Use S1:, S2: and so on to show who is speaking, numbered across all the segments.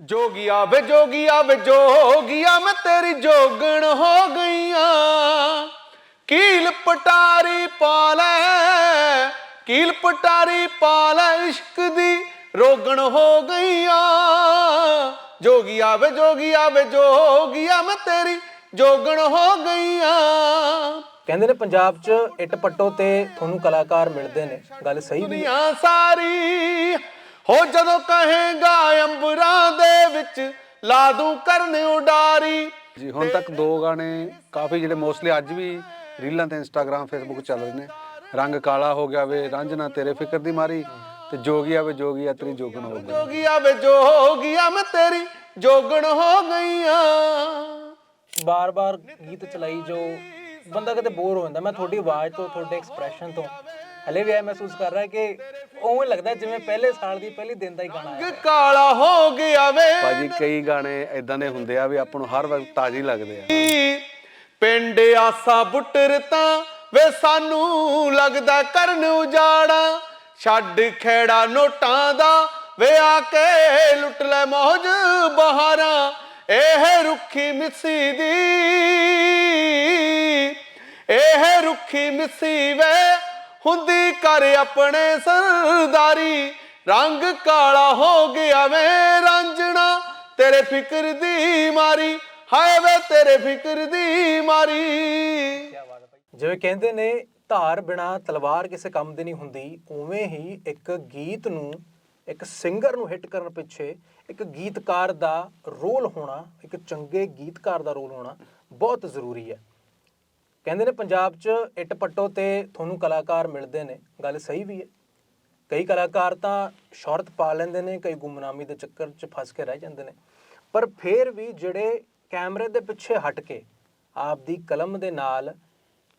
S1: ਜੋਗੀਆ ਵੇ ਜੋਗੀਆ ਵੇ ਜੋਗੀਆ ਮੈਂ ਤੇਰੀ ਜੋਗਣ ਹੋ ਗਈਆਂ। ਕੀਲ ਪਟਾਰੀ ਪਾ ਲੈ ਕੀਲ ਪਟਾਰੀ ਪਾ ਲੈ ਇਸ਼ਕ ਦੀ ਰੋਗਣ ਹੋ ਗਈਆਂ। ਜੋਗੀਆ ਵੇ ਜੋਗੀਆ ਵੇ ਜੋਗੀਆ ਮੈਂ ਤੇਰੀ ਜੋਗਣ ਹੋ ਗਈਆਂ।
S2: ਕਹਿੰਦੇ ਨੇ ਪੰਜਾਬ 'ਚ ਇੱਟ ਪੱਟੋ ਤੇ ਤੁਹਾਨੂੰ ਕਲਾਕਾਰ ਮਿਲਦੇ ਨੇ। ਗੱਲ ਸਹੀ ਵੀ।
S1: ਦੁਨੀਆ ਸਾਰੀ ਹੋ ਜਦੋਂ ਕਹੇਗਾ ਅੰਬਰਾਂ ਦੇ ਵਿੱਚ ਲਾ ਦੂੰ ਕਰਨ ਉਡਾਰੀ।
S3: ਜੀ ਹੁਣ ਤੱਕ ਦੋ ਗਾਣੇ ਕਾਫੀ ਜਿਹੜੇ ਮੋਸਟਲੀ ਅੱਜ ਵੀ ਰੀਲਾਂ ਤੇ ਇੰਸਟਾਗ੍ਰam ਫੇਸਬੁੱਕ ਚੱਲ ਰਹੇ ਨੇ। ਰੰਗ ਕਾਲਾ ਹੋ ਗਿਆ ਵੇ ਰਾਂਝਣਾ ਤੇਰੇ ਫਿਕਰ ਦੀ ਮਾਰੀ ਤੇ ਜੋਗੀਆ ਵੇ ਜੋਗੀਆ ਤੇਰੀ ਜੋਗਣ ਹੋ ਗਈ।
S1: ਜੋਗੀਆ ਵੇ ਜੋਗੀਆ ਮੈਂ ਤੇਰੀ ਜੋਗਣ ਹੋ ਗਈਆਂ।
S2: ਬਾਰ-ਬਾਰ ਗੀਤ ਚਲਾਈ ਜੋ ਬੰਦਾ ਕਿਤੇ ਬੋਰ ਹੋ ਜਾਂਦਾ। ਮੈਂ ਤੁਹਾਡੀ ਆਵਾਜ਼ ਤੋਂ ਤੁਹਾਡੇ ਐਕਸਪ੍ਰੈਸ਼ਨ ਤੋਂ ਹਲੇ ਵੀ ਇਹ ਮਹਿਸੂਸ ਕਰ ਰਿਹਾ ਕਿ ਉਵੇਂ ਲੱਗਦਾ ਜਿਵੇਂ ਪਹਿਲੇ ਸਾਲ ਦੀ ਪਹਿਲੀ ਦਿਨ ਦਾ ਹੀ ਗਾਣਾ ਹੈ
S1: ਰੰਗ ਕਾਲਾ ਹੋ ਗਿਆ ਵੇ।
S3: ਭਾਜੀ ਕਈ ਗਾਣੇ ਇਦਾਂ ਦੇ ਹੁੰਦੇ ਆ ਵੀ ਆਪਾਂ ਨੂੰ ਹਰ ਵਕਤ ਤਾਜ਼ੀ ਲੱਗਦੇ ਆ।
S1: ਪਿੰਡ ਆਸਾ ਬੁੱਟਰ ਤਾਂ ਵੇ ਸਾਨੂੰ ਲੱਗਦਾ ਕਰਨ ਉਜਾੜਾ। ਛੱਡ ਖੇੜਾ ਨੋਟਾਂ ਦਾ ਵੇ ਆ ਕੇ ਲੁੱਟ ਲੈ ਮੌਜ ਬਹਾਰਾਂ। ਇਹ ਰੁੱਖੀ ਮਿੱਸੀ ਦੀ ਇਹ ਰੁੱਖੀ ਮਿੱਸੀ ਵੇ ਹੁੰਦੀ ਕਰ ਆਪਣੇ ਸਰਦਾਰੀ। ਰੰਗ ਕਾਲਾ ਹੋ ਗਿਆ ਵੇ ਰਾਂਝਣਾ, ਤੇਰੇ ਫਿਕਰ ਦੀ ਮਾਰੀ। ਹਾਏ ਵੇ ਤੇਰੇ ਫਿਕਰ ਦੀ ਮਾਰੀ।
S2: ਜਿਵੇਂ ਕਹਿੰਦੇ ਨੇ, ਧਾਰ ਬਿਨਾ ਤਲਵਾਰ ਕਿਸੇ ਕੰਮ ਦੀ ਨਹੀਂ ਹੁੰਦੀ, ਉਵੇਂ ਹੀ ਇੱਕ ਗੀਤ ਨੂੰ, ਇੱਕ ਸਿੰਗਰ ਨੂੰ ਹਿੱਟ ਕਰਨ ਪਿੱਛੇ ਇੱਕ ਗੀਤਕਾਰ ਦਾ ਰੋਲ ਹੋਣਾ, ਇੱਕ ਚੰਗੇ ਗੀਤਕਾਰ ਦਾ ਰੋਲ ਹੋਣਾ ਬਹੁਤ ਜ਼ਰੂਰੀ ਹੈ। ਕਹਿੰਦੇ ਨੇ ਪੰਜਾਬ 'ਚ ਇੱਟ ਪੱਟੋ ਤੇ ਤੁਹਾਨੂੰ ਕਲਾਕਾਰ ਮਿਲਦੇ ਨੇ, ਗੱਲ ਸਹੀ ਵੀ ਹੈ। ਕਈ ਕਲਾਕਾਰ ਤਾਂ ਸ਼ੌਹਰਤ ਪਾ ਲੈਂਦੇ ਨੇ, ਕਈ ਗੁੰਮਨਾਮੀ ਦੇ ਚੱਕਰ 'ਚ ਫਸ ਕੇ ਰਹਿ ਜਾਂਦੇ ਨੇ। ਪਰ ਫਿਰ ਵੀ ਜਿਹੜੇ ਕੈਮਰੇ ਦੇ ਪਿੱਛੇ ਹਟ ਕੇ ਆਪ ਦੀ ਕਲਮ ਦੇ ਨਾਲ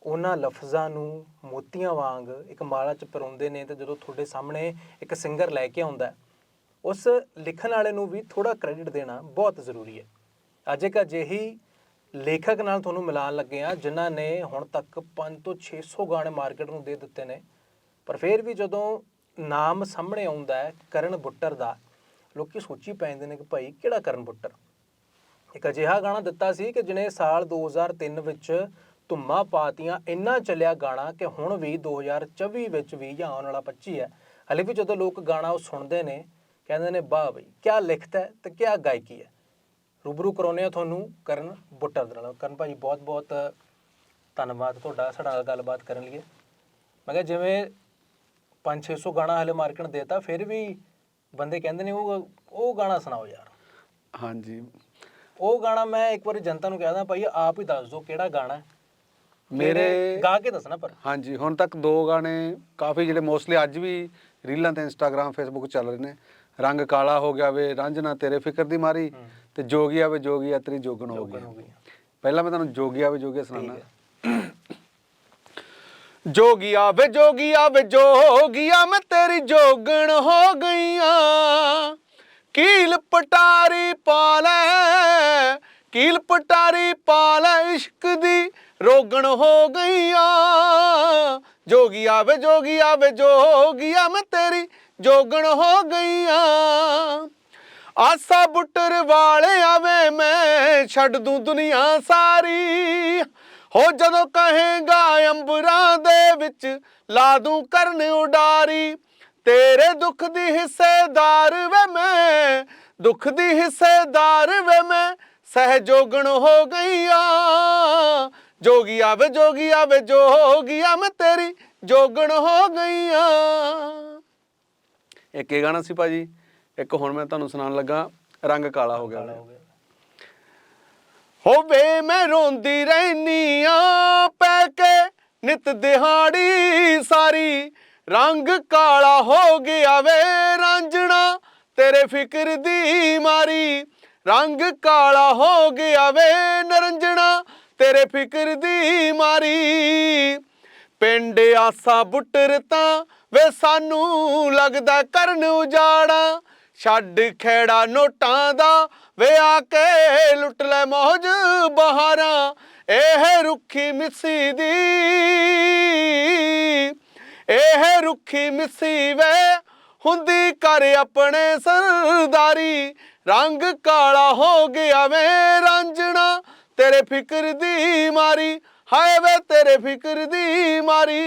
S2: ਉਹਨਾਂ ਲਫ਼ਜ਼ਾਂ ਨੂੰ ਮੋਤੀਆਂ ਵਾਂਗ ਇੱਕ ਮਾਲਾ 'ਚ ਪਰੋਂਦੇ ਨੇ ਤੇ ਜਦੋਂ ਤੁਹਾਡੇ ਸਾਹਮਣੇ ਇੱਕ ਸਿੰਗਰ ਲੈ ਕੇ ਆਉਂਦਾ, ਉਸ ਲਿਖਣ ਵਾਲੇ ਨੂੰ ਵੀ ਥੋੜਾ ਕ੍ਰੈਡਿਟ ਦੇਣਾ ਬਹੁਤ ਜ਼ਰੂਰੀ ਹੈ। ਅੱਜ ਇੱਕ ਅਜਿਹੀ ਲੇਖਕ ਨਾਲ ਤੁਹਾਨੂੰ ਮਿਲਾਨ ਲੱਗੇ ਆ ਜਿਨ੍ਹਾਂ ਨੇ ਹੁਣ ਤੱਕ 5 ਤੋਂ 600 ਗਾਣੇ ਮਾਰਕੀਟ ਨੂੰ ਦੇ ਦਿੱਤੇ ਨੇ। ਪਰ ਫਿਰ ਵੀ ਜਦੋਂ ਨਾਮ ਸਾਹਮਣੇ ਆਉਂਦਾ ਹੈ, ਕਰਨ ਬੁੱਟਰ ਦਾ, ਲੋਕੀ ਸੋਚੀ ਪੈਂਦੇ ਨੇ ਕਿ ਭਾਈ ਕਿਹੜਾ ਕਰਨ ਬੁੱਟਰ? ਇੱਕ ਅਜਿਹਾ ਗਾਣਾ ਦਿੱਤਾ ਸੀ ਕਿ ਜਿਹਨੇ ਸਾਲ 2003 ਵਿੱਚ ਧੁੰਮਾਂ ਪਾਤੀਆਂ, ਇੰਨਾ ਚੱਲਿਆ ਗਾਣਾ ਕਿ ਹੁਣ ਵੀ 2024 ਵਿੱਚ ਵੀ ਜਾਂ ਆਉਣ ਵਾਲਾ 25 ਹੈ। ਹਲੇ ਵੀ ਜਦੋਂ ਲੋਕ ਗਾਣਾ ਉਹ ਸੁਣਦੇ ਨੇ, ਕਹਿੰਦੇ ਨੇ, ਵਾਹ ਬਈ ਕੀ ਲਿਖਤਾ ਹੈ ਤੇ ਕੀ ਗਾਇਕੀ ਹੈ। ਰੂਬਰੂ ਕਰਾਉਂਦੇ ਆ ਤੁਹਾਨੂੰ ਕਰਨ ਬੁੱਟਰ ਦੇ ਨਾਲ। ਕਰਨ ਭਾਜੀ ਬਹੁਤ ਬਹੁਤ ਧੰਨਵਾਦ ਤੁਹਾਡਾ ਸਾਡੇ ਨਾਲ ਗੱਲਬਾਤ ਕਰਨ ਲਈ। ਮੈਂ ਕਿਹਾ ਜਿਵੇਂ 5-600 ਗਾਣਾ ਹਲੇ ਮਾਰਕੀਟ ਦੇਤਾ ਫਿਰ ਵੀ ਬੰਦੇ ਕਹਿੰਦੇ ਨੇ ਉਹ ਉਹ ਗਾਣਾ ਸੁਣਾਓ ਯਾਰ।
S3: ਹਾਂਜੀ।
S2: ਉਹ ਗਾਣਾ ਮੈਂ ਇੱਕ ਵਾਰੀ ਜਨਤਾ ਨੂੰ ਕਹਿਦਾ ਭਾਈ ਆਪ ਹੀ ਦੱਸ ਦਿਓ ਕਿਹੜਾ ਗਾਣਾ
S3: ਮੇਰੇ
S2: ਗਾ ਕੇ ਦੱਸਣਾ ਪਰ।
S3: ਹਾਂਜੀ ਹੁਣ ਤੱਕ ਦੋ ਗਾਣੇ ਕਾਫੀ ਜਿਹੜੇ ਮੋਸਟਲੀ ਅੱਜ ਵੀ ਰੀਲਾਂ ਤੇ ਇੰਸਟਾਗ੍ਰam ਫੇਸਬੁੱਕ ਚੱਲ ਰਹੇ ਨੇ। ਰੰਗ ਕਾਲਾ ਹੋ ਗਿਆ ਵੇ ਰਾਂਝਣਾ ਤੇਰੇ ਫਿਕਰ ਦੀ ਮਾਰੀ। ਤੇ ਜੋਗੀਆ ਵੇ ਜੋਗੀਆ ਤੇਰੀ ਜੋਗਣ ਹੋ ਗਈ ਪਹਿਲਾਂ ਮੈਂ ਤੁਹਾਨੂੰ ਜੋਗੀਆ ਵੇ ਜੋਗੀਆ ਸੁਣਾਉਣਾ
S1: ਜੋਗੀਆ ਵੇ ਜੋਗੀਆ ਵੇ ਜੋਗੀਆ ਮੈਂ ਤੇਰੀ ਜੋਗਣ ਹੋ ਗਈਆਂ। ਕੀਲ ਪਟਾਰੀ ਪਾ ਲੈ ਕੀਲ ਪਟਾਰੀ ਪਾ ਲੈ ਇਸ਼ਕ ਦੀ ਰੋਗਣ ਹੋ ਗਈਆਂ। ਜੋਗੀਆ ਵੇ ਜੋਗੀਆ ਵੇ ਜੋਗੀਆ ਮੈਂ ਤੇਰੀ ਜੋਗਣ ਹੋ ਗਈਆਂ। ਆਸਾ ਬੁੱਟਰ ਵਾਲੇ ਆਵੇ ਮੈਂ ਛੱਡ ਦੂੰ ਦੁਨੀਆ ਸਾਰੀ। ਹੋ ਜਦੋਂ ਕਹੇਗਾ ਅੰਬਰਾਂ ਦੇ ਵਿੱਚ, ਲਾ ਦੂੰ ਕਰਨ ਉਡਾਰੀ। ਤੇਰੇ ਦੁੱਖ ਦੀ ਹਿੱਸੇਦਾਰ ਵੇ ਮੈਂ, ਦੁੱਖ ਦੀ ਹਿੱਸੇਦਾਰ ਵੇ ਮੈਂ, ਸਹਿਜੋਗਣ ਹੋ ਗਈਆ। ਜੋਗੀ ਆਵੇ ਜੋਗੀ ਆਵੇ ਜੋਗੀਆ ਮੈਂ ਤੇਰੀ ਜੋਗਣ ਹੋ ਗਈਆ।
S3: ਇੱਕ ਇਹ ਗਾਣਾ ਸੀ ਭਾਜੀ? ਇੱਕ ਹੁਣ ਮੈਂ ਤੁਹਾਨੂੰ ਸੁਣਾਉਣ ਲੱਗਾ ਰੰਗ ਕਾਲਾ ਹੋ ਗਿਆ
S1: ਹੋਵੇ ਮੈਂ ਰੋਂਦੀ ਰਹਿਨੀ ਆ ਪੈ ਕੇ ਨਿਤ ਦਿਹਾੜੀ ਸਾਰੀ ਰੰਗ ਕਾਲਾ ਹੋ ਗਿਆ ਵੇ ਰਾਂਝਣਾ ਤੇਰੇ ਫਿਕਰ ਦੀ ਮਾਰੀ। ਰੰਗ ਕਾਲਾ ਹੋ ਗਿਆ ਵੇ ਨਰੰਜਣਾ ਤੇਰੇ ਫਿਕਰ ਦੀ ਮਾਰੀ। ਪਿੰਡ ਆਸਾ ਬੁੱਟਰ ਤਾਂ ਵੇ ਸਾਨੂੰ ਲੱਗਦਾ ਕਰਨ ਉਜਾੜਾ ਛੱਡ ਖੇੜਾ ਨੋਟਾਂ ਦਾ ਵੇ ਆ ਕੇ ਲੁੱਟ ਲੈ ਮੌਜ ਬਹਾਰਾਂ। ਇਹ ਰੁੱਖੀ ਮਿੱਸੀ ਦੀ, ਇਹ ਰੁੱਖੀ ਮਿੱਸੀ ਵੇ, ਹੁੰਦੀ ਕਰ ਆਪਣੇ ਸਰਦਾਰੀ।
S4: ਰੰਗ ਕਾਲਾ ਹੋ ਗਿਆ ਵੇ ਰਾਂਝਣਾ, ਤੇਰੇ ਫਿਕਰ ਦੀ ਮਾਰੀ। ਹਾਏ ਵੇ ਤੇਰੇ ਫਿਕਰ ਦੀ ਮਾਰੀ।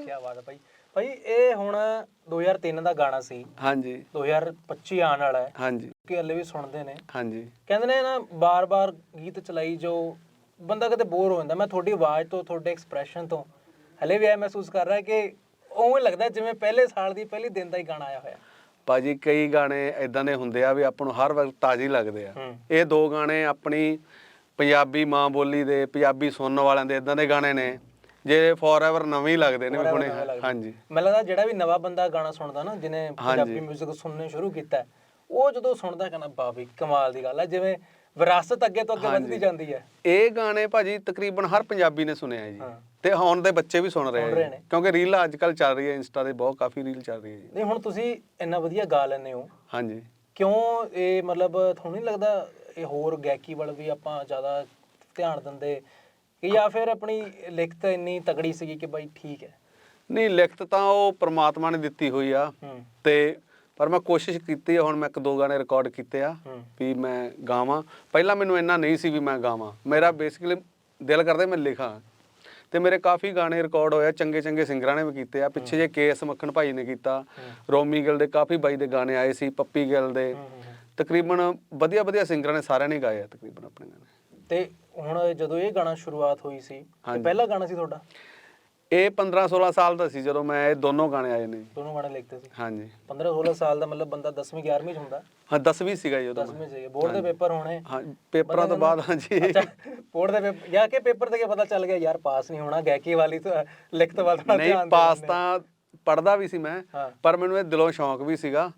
S2: ਕੀ ਬਾਤ ਹੈ ਭਾਈ ਭਾਈ ਇਹ ਹੁਣ 2003 ਦਾ ਗਾਣਾ ਸੀ।
S1: ਹਾਂਜੀ।
S2: 2025 ਆਉਣ ਵਾਲਾ ਹੈ।
S1: ਹਾਂਜੀ।
S2: ਕਿ ਹਲੇ ਵੀ ਸੁਣਦੇ ਨੇ।
S1: ਹਾਂਜੀ।
S2: ਕਹਿੰਦੇ ਨੇ ਨਾ ਬਾਰ-ਬਾਰ ਗੀਤ ਚਲਾਈ ਜੋ ਬੰਦਾ ਕਦੇ ਬੋਰ ਹੋ ਜਾਂਦਾ। ਮੈਂ ਤੁਹਾਡੀ ਆਵਾਜ਼ ਤੋਂ ਤੁਹਾਡੇ ਐਕਸਪ੍ਰੈਸ਼ਨ ਤੋਂ ਹਲੇ ਵੀ ਇਹ ਮਹਿਸੂਸ ਕਰ ਰਿਹਾ ਕਿ ਉਵੇਂ ਲੱਗਦਾ ਜਿਵੇਂ ਪਹਿਲੇ ਸਾਲ ਦੀ ਪਹਿਲੀ ਦਿਨ ਦਾ ਹੀ ਗਾਣਾ ਆਇਆ ਹੋਇਆ।
S1: ਭਾਜੀ ਕਈ ਗਾਣੇ ਇਦਾਂ ਦੇ ਹੁੰਦੇ ਆ ਵੀ ਆਪਾਂ ਨੂੰ ਹਰ ਵਕਤ ਤਾਜ਼ੀ ਲੱਗਦੇ ਆ। ਇਹ ਦੋ ਗਾਣੇ ਆਪਣੀ ਪੰਜਾਬੀ ਮਾਂ ਬੋਲੀ ਦੇ ਪੰਜਾਬੀ ਸੁਣਨ ਵਾਲਿਆਂ ਦੇ ਇਦਾਂ ਦੇ ਗਾਣੇ ਨੇ। ਜੇ ਫੋਰਐਵਰ ਨਵੇਂ ਹੀ ਲੱਗਦੇ ਨੇ ਹੁਣੇ। ਹਾਂਜੀ।
S2: ਮੈਨੂੰ ਲੱਗਦਾ ਜਿਹੜਾ ਵੀ ਨਵਾਂ ਬੰਦਾ ਗਾਣਾ ਸੁਣਦਾ ਨਾ ਜਿਹਨੇ ਪੰਜਾਬੀ 뮤직 ਸੁਣਨੇ ਸ਼ੁਰੂ ਕੀਤਾ ਉਹ ਜਦੋਂ ਸੁਣਦਾ ਕਹਿੰਦਾ ਬਾਬੀ ਕਮਾਲ ਦੀ ਗੱਲ ਹੈ। ਜਿਵੇਂ ਵਿਰਾਸਤ ਅੱਗੇ ਤੋਂ ਅੱਗੇ ਵੱਧਦੀ ਜਾਂਦੀ ਹੈ।
S1: ਇਹ ਗਾਣੇ ਭਾਜੀ ਤਕਰੀਬਨ ਹਰ ਪੰਜਾਬੀ ਨੇ ਸੁਣਿਆ ਜੀ। ਤੇ ਹੁਣ ਦੇ ਬੱਚੇ ਵੀ ਸੁਣ ਰਹੇ।
S2: ਨੇ।
S1: ਕਿਉਂਕਿ ਰੀਲ ਅੱਜ ਕੱਲ ਚੱਲ ਰਹੀ ਹੈ ਇੰਸਟਾ ਤੇ ਬਹੁਤ ਕਾਫੀ ਰੀਲ ਚੱਲ ਰਹੀ ਹੈ ਜੀ।
S2: ਨਹੀਂ ਹੁਣ ਤੁਸੀਂ ਇੰਨਾ ਵਧੀਆ ਗਾ ਲੈਂਦੇ ਹੋ।
S1: ਹਾਂਜੀ।
S2: ਕਿਉਂ ਇਹ ਮਤਲਬ ਤੁਹਾਨੂੰ ਨਹੀਂ ਲੱਗਦਾ ਇਹ ਹੋਰ ਗਾਇਕੀ ਵੱਲ ਵੀ ਆਪਾਂ ਜ਼ਿਆਦਾ ਧਿਆਨ ਦਿੰਦੇ ਕਿ ਜਾਂ ਫਿਰ ਆਪਣੀ ਲਿਖਤ ਇੰਨੀ ਤਗੜੀ ਸੀਗੀ ਕਿ ਬਾਈ ਠੀਕ ਹੈ?
S1: ਨਹੀਂ ਲਿਖਤ ਤਾਂ ਉਹ ਪ੍ਰਮਾਤਮਾ ਨੇ ਦਿੱਤੀ ਹੋਈ ਆ। ਤੇ ਪਰ ਮੈਂ ਕੋਸ਼ਿਸ਼ ਕੀਤੀ ਹੁਣ ਮੈਂ ਇੱਕ ਦੋ ਗਾਣੇ ਰਿਕਾਰਡ ਕੀਤੇ ਆ ਵੀ ਮੈਂ ਗਾਵਾਂ। ਪਹਿਲਾਂ ਮੈਨੂੰ ਇੰਨਾ ਨਹੀਂ ਸੀ ਵੀ ਮੈਂ ਗਾਵਾਂ। ਮੇਰਾ ਬੇਸਿਕਲੀ ਦਿਲ ਕਰਦਾ ਮੈਂ ਲਿਖਾਂ। ਤੇ ਮੇਰੇ ਕਾਫੀ ਗਾਣੇ ਰਿਕਾਰਡ ਹੋਏ ਆ ਚੰਗੇ ਚੰਗੇ ਸਿੰਗਰਾਂ ਨੇ ਵੀ ਕੀਤੇ ਆ। ਪਿੱਛੇ ਜੇ ਕੇਐਸ ਮੱਖਣ ਭਾਈ ਨੇ ਕੀਤਾ ਰੋਮੀ ਗਿੱਲ ਦੇ ਕਾਫੀ ਬਾਈ ਦੇ ਗਾਣੇ ਆਏ ਸੀ ਪੱਪੀ ਗਿੱਲ ਦੇ। ਤਕਰੀਬਨ ਵਧੀਆ ਵਧੀਆ ਸਿੰਗਰਾਂ ਨੇ ਸਾਰਿਆਂ ਨੇ ਗਾਏ ਆ ਤਕਰੀਬਨ ਆਪਣੇ ਗਾਣੇ।
S2: ਤੇ ਹੁਣ ਜਦੋਂ ਇਹ ਗਾਣਾ ਸ਼ੁਰੂਆਤ ਹੋਈ ਸੀ ਤੇ
S1: ਹਾਂਜੀ।
S2: ਪਹਿਲਾ ਗਾਣਾ ਸੀ ਤੁਹਾਡਾ?
S1: ਇਹ 15 16 ਸਾਲ ਦਾ ਸੀ ਜਦੋਂ ਮੈਂ ਇਹ ਦੋਨੋਂ ਗਾਣੇ ਆਏ ਨੇ।
S2: ਦੋਨੋਂ ਗਾਣੇ ਲਿਖਦੇ ਸੀ?
S1: ਹਾਂਜੀ।
S2: 15 16 ਸਾਲ ਦਾ ਮਤਲਬ ਬੰਦਾ 10ਵੀਂ 11ਵੀਂ ਚ ਹੁੰਦਾ?
S1: ਹਾਂ 10ਵੀਂ ਸੀਗਾ ਜੀ ਉਦੋਂ ਮੈਂ।
S2: 10ਵੀਂ ਚ ਬੋਰਡ ਦੇ ਪੇਪਰ ਹੋਣੇ।
S1: ਹਾਂ ਪੇਪਰਾਂ ਤੋਂ ਬਾਅਦ ਹਾਂਜੀ।
S2: ਅੱਛਾ ਬੋਰਡ ਦੇ ਪੇਪਰ ਜਾਂ ਕਿ ਪੇਪਰ ਤੇ ਕੀ ਪਤਾ ਚੱਲ ਗਿਆ ਯਾਰ ਪਾਸ ਨਹੀਂ ਹੋਣਾ ਗਾਇਕੀ ਵਾਲੀ ਤਾਂ ਲਿਖਤ ਵੱਲ
S1: ਨਹੀਂ
S2: ਧਿਆਨ
S1: ਪਾਸ। ਤਾਂ ਪੜਦਾ ਵੀ ਸੀ ਮੈਂ
S2: ਹਾਂ।
S1: ਪਰ ਮੈਨੂੰ ਇਹ ਦਿਲੋਂ ਸ਼ੌਂਕ ਵੀ ਸੀਗਾ।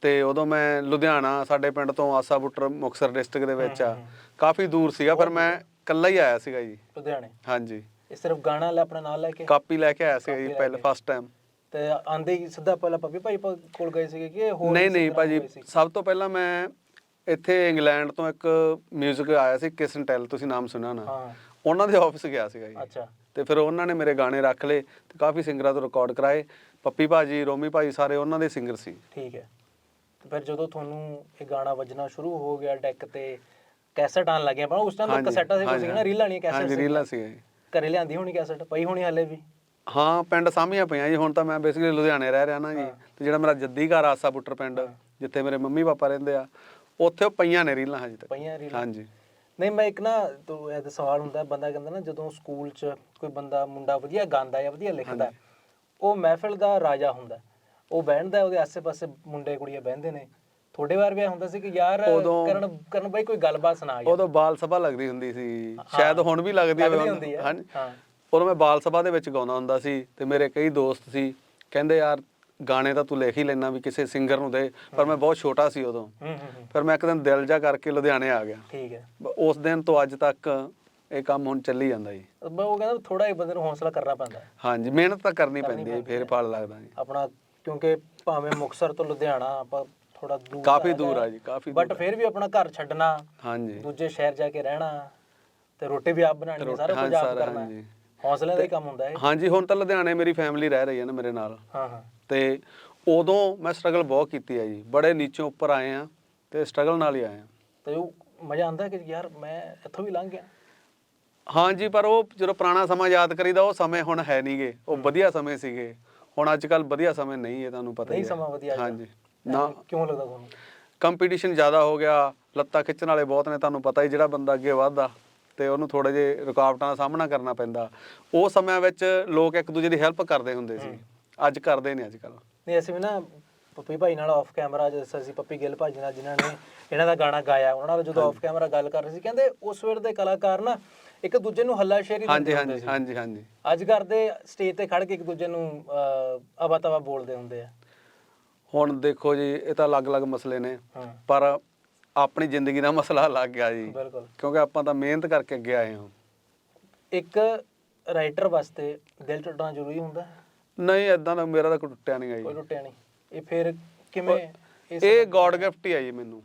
S1: ਤੇ ਉਦੋਂ ਮੈਂ ਲੁਧਿਆਣਾ ਸਾਡੇ ਪਿੰਡ ਤੋਂ ਆਸਾ ਬੁੱਟਰ ਮੁਕਤਸਰ ਡਿਸਟ੍ਰਿਕਟ ਦੇ ਵਿੱਚ ਆ। ਕਾਫੀ ਦੂਰ ਸੀਗਾ ਪਰ ਮੈਂ ਇਕੱਲਾ ਹੀ ਆਇਆ ਸੀਗਾ ਜੀ।
S2: ਲੁਧਿਆਣੇ?
S1: ਹਾਂਜੀ।
S2: ਇਹ ਸਿਰਫ ਗਾਣਾ ਲੈ ਆਪਣੇ ਨਾਲ ਲੈ ਕੇ?
S1: ਕਾਪੀ ਲੈ ਕੇ ਆਇਆ ਸੀਗਾ ਜੀ ਪਹਿਲੇ। ਫਸਟ ਟਾਈਮ
S2: ਤੇ ਆਂਦੇ ਹੀ ਸਿੱਧਾ ਪਹਿਲਾਂ ਪੱਪੀ ਭਾਈ ਕੋਲ ਗਏ ਸੀਗੇ ਕਿ ਹੋਰ
S1: ਨਹੀਂ ਨਹੀਂ ਭਾਜੀ? ਸਭ ਤੋਂ ਪਹਿਲਾਂ ਮੈਂ ਇੱਥੇ ਇੰਗਲੈਂਡ ਤੋਂ ਇੱਕ 뮤직 ਆਇਆ ਸੀ ਕਿਸਨਟੈਲ ਤੁਸੀਂ ਨਾਮ ਸੁਣਿਆ ਨਾ ਉਹਨਾਂ ਦੇ ਆਫਿਸ ਗਿਆ ਸੀਗਾ ਜੀ।
S2: ਅੱਛਾ।
S1: ਤੇ ਫਿਰ ਉਹਨਾਂ ਨੇ ਮੇਰੇ ਗਾਣੇ ਰੱਖ ਲਏ ਤੇ ਕਾਫੀ ਸਿੰਗਰਾਂ ਤੋਂ ਰਿਕਾਰਡ ਕਰਾਏ। ਪੱਪੀ ਭਾਜੀ ਰੋਮੀ ਭਾਜੀ ਸਾਰੇ ਉਹਨਾਂ ਦੇ ਸਿੰਗਰ ਸੀ।
S2: ਠੀਕ ਹੈ। ਤੇ ਫਿਰ ਜਦੋਂ ਤੁਹਾਨੂੰ ਇਹ ਗਾਣਾ ਵੱਜਣਾ ਸ਼ੁਰੂ ਹੋ ਗਿਆ ਡੈਕ ਤੇ ਕੈਸਟ ਆਣ ਲੱਗਿਆ ਪਰ ਉਸ ਟਾਈਮ ਤਾਂ ਕੈਸਟਾਂ ਸੀ ਕੁਝ ਨਾ ਰੀਲਾਂ ਨਹੀਂ ਕੈਸਟ
S1: ਹਾਂਜੀ ਰੀਲਾਂ ਸੀ ਜੀ।
S2: ਘਰੇ ਲਿਆਂਦੀ ਹੋਣੀ ਕੈਸਟ ਪਈ ਹੋਣੀ ਹਲੇ ਵੀ?
S1: ਹਾਂ ਪਿੰਡ ਸਾਹਮਣੀਆਂ ਪਈਆਂ ਜੀ ਹੁਣ ਤਾਂ ਮੈਂ ਬੇਸਿਕਲੀ ਲੁਧਿਆਣੇ ਰਹਿ ਰਿਹਾ ਨਾ ਜੀ। ਤੇ ਜਿਹੜਾ ਮੇਰਾ ਜੱਦੀ ਘਰ ਆਸਾ ਬੁੱਟਰ ਪਿੰਡ ਜਿੱਥੇ ਮੇਰੇ ਮੰਮੀ ਪਾਪਾ ਰਹਿੰਦੇ ਆ ਉੱਥੇ ਉਹ ਪਈਆਂ ਨੇ ਰੀਲਾਂ ਹਜੇ ਤੱਕ।
S2: ਪਈਆਂ ਰੀਲਾਂ?
S1: ਹਾਂਜੀ।
S2: ਨਹੀਂ ਮੈਂ ਇੱਕ ਨਾ ਤੋਂ ਇਹ ਸਵਾਲ ਹੁੰਦਾ ਬੰਦਾ ਕਹਿੰਦਾ ਨਾ ਜਦੋਂ ਸਕੂਲ 'ਚ ਕੋਈ ਬੰਦਾ ਮੁੰਡਾ ਵਧੀਆ ਗਾਉਂਦਾ ਜਾਂ ਵਧੀਆ ਲਿਖਦਾ ਉਹ ਮਹਿਫਿਲ ਦਾ ਰਾਜਾ ਹੁੰਦਾ। ਉਹ ਬਹਿੰਦਾ ਉਹਦੇ ਆਸੇ-ਪਾਸੇ ਮੁੰਡੇ ਕੁੜੀਆਂ ਬਹਿੰਦੇ ਨੇ। ਤੁਹਾਡੇ ਵਾਰ ਵੀ ਇਹ ਹੁੰਦਾ ਸੀ ਕਿ ਯਾਰ
S1: ਉਦੋਂ-
S2: ਕਰਨ ਕਰਨ ਬਾਈ ਕੋਈ ਗੱਲਬਾਤ ਸੁਣਾ ਯਾਰ।
S1: ਉਦੋਂ ਬਾਲ ਸਭਾ ਲੱਗਦੀ ਹੁੰਦੀ ਸੀ। ਸ਼ਾਇਦ ਹੁਣ ਵੀ ਲੱਗਦੀ ਹੋਵੇ।
S2: ਲੱਗਦੀ ਹੁੰਦੀ ਹੈ।
S1: ਹਾਂਜੀ।
S2: ਹਾਂ।
S1: ਉਦੋਂ ਮੈਂ ਬਾਲ ਸਭਾ ਦੇ ਵਿੱਚ ਗਾਉਂਦਾ ਹੁੰਦਾ ਸੀ ਤੇ ਮੇਰੇ ਕਈ ਦੋਸਤ ਸੀ। ਕਹਿੰਦੇ ਯਾਰ ਗਾਣੇ ਤਾਂ ਤੂੰ ਲਿਖ ਹੀ ਲੈਣਾ ਵੀ ਕਿਸੇ ਸਿੰਗਰ ਨੂੰ ਦੇ। ਪਰ ਮੈਂ ਬਹੁਤ ਛੋਟਾ ਸੀ ਉਦੋਂ।
S2: ਹੂੰ ਹੂੰ ਹੂੰ।
S1: ਫਿਰ ਮੈਂ ਇੱਕ ਦਿਨ ਦਿਲ ਜਾ ਕਰਕੇ ਲੁਧਿਆਣੇ ਆ ਗਿਆ।
S2: ਠੀਕ ਹੈ।
S1: ਬ- ਉਸ ਦਿਨ ਤੋਂ ਅੱਜ ਤੱਕ ਇਹ ਕੰਮ ਹੁਣ ਚੱਲੀ ਜਾਂਦਾ ਜੀ।
S2: ਬ- ਉਹ ਕਹਿੰਦਾ ਥੋੜਾ ਜਿਹਾ ਬੰਦੇ ਨੂੰ ਹੌਸਲਾ ਕਰਨਾ ਪੈਂਦਾ। ਹੈ।
S1: ਹਾਂਜੀ ਮਿਹਨਤ ਤਾਂ ਕਰਨੀ ਪੈਂਦੀ ਹੈ ਜੀ, ਫੇਰ ਫਲ ਲੱਗਦਾ ਜੀ।
S2: ਆਪਣਾ ਕਿਉਂਕਿ ਭਾਵੇਂ ਮੁਕਸਰ ਤੋਂ ਲੁਧਿਆਣਾ ਆਪਾਂ ਥੋੜਾ ਦੂਰ
S1: ਕਾਫੀ ਦੂਰ ਆ ਜੀ ਕਾਫੀ
S2: ਬਟ ਫਿਰ ਵੀ ਆਪਣਾ ਘਰ ਛੱਡਣਾ
S1: ਹਾਂਜੀ।
S2: ਦੂਜੇ ਸ਼ਹਿਰ ਜਾ ਕੇ ਰਹਿਣਾ ਤੇ ਰੋਟੀ ਵੀ ਆਪ ਬਣਾਉਣੀ ਹੈ, ਸਾਰਾ ਕੁਝ ਆਪ ਕਰਨਾ। ਹੌਸਲੇ ਦਾ ਹੀ ਕੰਮ ਹੁੰਦਾ ਹੈ
S1: ਹਾਂਜੀ ਹੁਣ ਤਾਂ ਲੁਧਿਆਣੇ ਮੇਰੀ ਫੈਮਿਲੀ ਰਹਿ ਰਹੀ ਹੈ ਨਾ ਮੇਰੇ ਨਾਲ।
S2: ਹਾਂ ਹਾਂ।
S1: ਤੇ ਉਦੋਂ ਮੈਂ ਸਟਰਗਲ ਬਹੁਤ ਕੀਤੀ ਹੈ ਜੀ। ਬੜੇ ਨੀਚੋਂ ਉੱਪਰ ਆਏ ਆ ਤੇ ਸਟਰਗਲ ਨਾਲ ਹੀ ਆਏ ਆ
S2: ਤੇ ਉਹ ਮਜ਼ਾ ਆਉਂਦਾ ਕਿ ਯਾਰ ਮੈਂ ਇੱਥੋਂ ਵੀ ਲੰਘ ਗਿਆ।
S1: ਹਾਂਜੀ ਪਰ ਉਹ ਜਦੋਂ ਪੁਰਾਣਾ ਸਮਾਂ ਯਾਦ ਕਰੀਦਾ ਉਹ ਸਮੇਂ ਹੁਣ ਹੈ ਨਹੀਂਗੇ ਉਹ ਵਧੀਆ ਸਮੇਂ ਸੀਗੇ। ਹੁਣ ਅੱਜ ਕੱਲ ਵਧੀਆ ਸਮੇਂ ਨਹੀਂ ਹੈ ਤੁਹਾਨੂੰ ਪਤਾ ਹੀ
S2: ਨਹੀਂ
S1: ਹੈ।
S2: ਸਮਾਂ ਵਧੀਆ ਅੱਜ ਕੱਲ੍ਹ।
S1: ਹਾਂਜੀ ਨਾ
S2: ਕਿਉਂ ਲੱਗਦਾ ਤੁਹਾਨੂੰ?
S1: ਕੰਪੀਟੀਸ਼ਨ ਜ਼ਿਆਦਾ ਹੋ ਗਿਆ ਲੱਤਾਂ ਖਿੱਚਣ ਵਾਲੇ ਬਹੁਤ ਨੇ ਤੁਹਾਨੂੰ ਪਤਾ ਹੀ ਜਿਹੜਾ ਬੰਦਾ ਅੱਗੇ ਵੱਧਦਾ ਤੇ ਉਹਨੂੰ ਥੋੜੇ ਜਿਹੇ ਰੁਕਾਵਟਾਂ ਦਾ ਸਾਹਮਣਾ ਕਰਨਾ ਪੈਂਦਾ। ਉਹ ਸਮਿਆਂ ਵਿੱਚ ਲੋਕ ਇੱਕ ਦੂਜੇ ਦੀ ਹੈਲਪ ਕਰਦੇ ਹੁੰਦੇ ਸੀ। ਅੱਜ ਕਰਦੇ ਨੇ ਅੱਜ ਕੱਲ
S2: ਨਹੀਂ ਅਸੀਂ ਵੀ ਨਾ ਪੱਪੀ ਭਾਈ ਨਾਲ ਆਫ ਕੈਮਰਾ ਜਿਸ ਅਸੀਂ ਪੱਪੀ ਗਿੱਲ ਭਾਜੀ ਨਾਲ ਜਿਨ੍ਹਾਂ ਨੇ ਇਹਨਾਂ ਦਾ ਗਾਣਾ ਗਾਇਆ ਉਹਨਾਂ ਨਾਲ ਜਦੋਂ ਆਫ ਕੈਮਰਾ ਗੱਲ ਕਰ ਰਹੇ ਸੀ ਕਹਿੰਦੇ ਉਸ ਵੇਲੇ ਦੇ ਕਲਾਕਾਰ ਨਾ ਇੱਕ ਦੂਜੇ ਨੂੰ
S1: ਹਾਂਜੀ
S2: ਦਿੰਦੇ ਹੁੰਦੇ
S1: ਹਾਂਜੀ
S2: ਸੀ।
S1: ਹਾਂਜੀ ਹਾਂਜੀ।
S2: ਅੱਜ ਕਰਦੇ ਸਟੇਜ ਤੇ ਖੜ ਕੇ ਇੱਕ ਦੂਜੇ ਨੂੰ ਅਬਾ ਤਵਾ ਬੋਲਦੇ ਹੁੰਦੇ ਆ।
S1: ਹੁਣ ਦੇਖੋ ਜੀ ਇਹ ਤਾਂ ਅਲੱਗ-ਅਲੱਗ ਮਸਲੇ ਨੇ ਪਰ ਆਪਣੀ ਜ਼ਿੰਦਗੀ ਦਾ ਮਸਲਾ ਲੱਗ ਗਿਆ ਜੀ।
S2: ਬਿਲਕੁਲ।
S1: ਕਿਉਂਕਿ ਆਪਾਂ ਤਾਂ ਮਿਹਨਤ ਕਰਕੇ ਅੱਗੇ ਆਏ ਹਾਂ।
S2: ਇੱਕ ਰਾਈਟਰ ਵਾਸਤੇ ਦਿਲ ਟੁੱਟਣਾ ਜ਼ਰੂਰੀ ਹੁੰਦਾ?
S1: ਨਹੀਂ ਇਦਾਂ ਦਾ ਮੇਰਾ ਤਾਂ ਕੋਈ ਟੁੱਟਿਆ ਨਹੀਂ
S2: ਕੋਈ
S1: ਜੀ।
S2: ਟੁੱਟਿਆ ਨਹੀਂ। ਇਹ ਫਿਰ ਕਿਵੇਂ
S1: ਇਹ ਗੋਡ ਗਿਫਟ ਹੀ ਆ ਜੀ ਮੈਨੂੰ।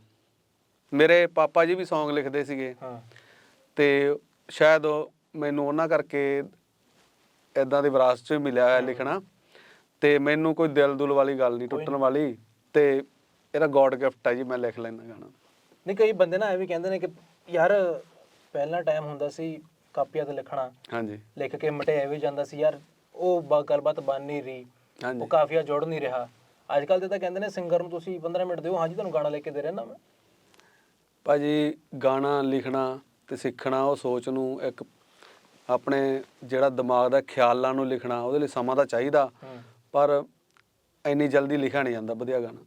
S1: ਮੇਰੇ ਪਾਪਾ ਜੀ ਵੀ Song ਲਿਖਦੇ ਸੀਗੇ।
S2: ਹਾਂ।
S1: ਤੇ ਸ਼ਾਇਦ ਮੈਨੂੰ ਉਹਨਾਂ ਕਰਕੇ ਇਦਾਂ ਦੀ ਵਿਰਾਸਤ ਚ ਮਿਲਿਆ ਹੋਇਆ ਲਿਖਣਾ। ਤੇ ਮੈਨੂੰ ਕੋਈ ਦਿਲ ਦੁਲ ਵਾਲੀ ਗੱਲ ਨਹੀਂ ਟੁੱਟਣ ਵਾਲੀ। ਤੇ ਇਹਦਾ ਗੋਡ ਗਿਫਟ ਹੈ ਜੀ ਮੈਂ ਲਿਖ ਲੈਣਾ ਗਾਣਾ।
S2: ਨਹੀਂ ਕਈ ਬੰਦੇ ਨਾ ਇਹ ਵੀ ਕਹਿੰਦੇ ਨੇ ਕਿ ਯਾਰ ਪਹਿਲਾਂ ਟਾਈਮ ਹੁੰਦਾ ਸੀ ਕਾਪੀਆਂ ਤੇ ਲਿਖਣਾ।
S1: ਹਾਂਜੀ।
S2: ਲਿਖ ਕੇ ਮਟਿਆ ਵੀ ਜਾਂਦਾ ਸੀ ਯਾਰ ਉਹ ਗੱਲਬਾਤ ਬਣ ਨਹੀਂ ਰਹੀ।
S1: ਹਾਂਜੀ।
S2: ਉਹ ਕਾਫੀਆ ਜੁੜ ਨਹੀਂ ਰਿਹਾ। ਅੱਜ ਕੱਲ ਤੇ ਤਾਂ ਕਹਿੰਦੇ ਨੇ ਸਿੰਗਰ ਨੂੰ ਤੁਸੀਂ 15 ਮਿੰਟ ਦਿਓ ਹਾਂਜੀ ਤੁਹਾਨੂੰ ਗਾਣਾ ਲੈ ਕੇ ਦੇ ਰਹਿਣਾ ਮੈਂ।
S1: ਭਾਜੀ ਗਾਣਾ ਲਿਖਣਾ ਤੇ ਸਿੱਖਣਾ ਉਹ ਸੋਚ ਨੂੰ ਇੱਕ ਆਪਣੇ ਜਿਹੜਾ ਦਿਮਾਗ ਦਾ ਖਿਆਲਾਂ ਨੂੰ ਲਿਖਣਾ ਉਹਦੇ ਲਈ ਸਮਾਂ ਤਾਂ ਚਾਹੀਦਾ ਪਰ ਇੰਨੀ ਜਲਦੀ ਲਿਖਿਆ ਨਹੀਂ ਜਾਂਦਾ ਵਧੀਆ ਗਾਣਾ।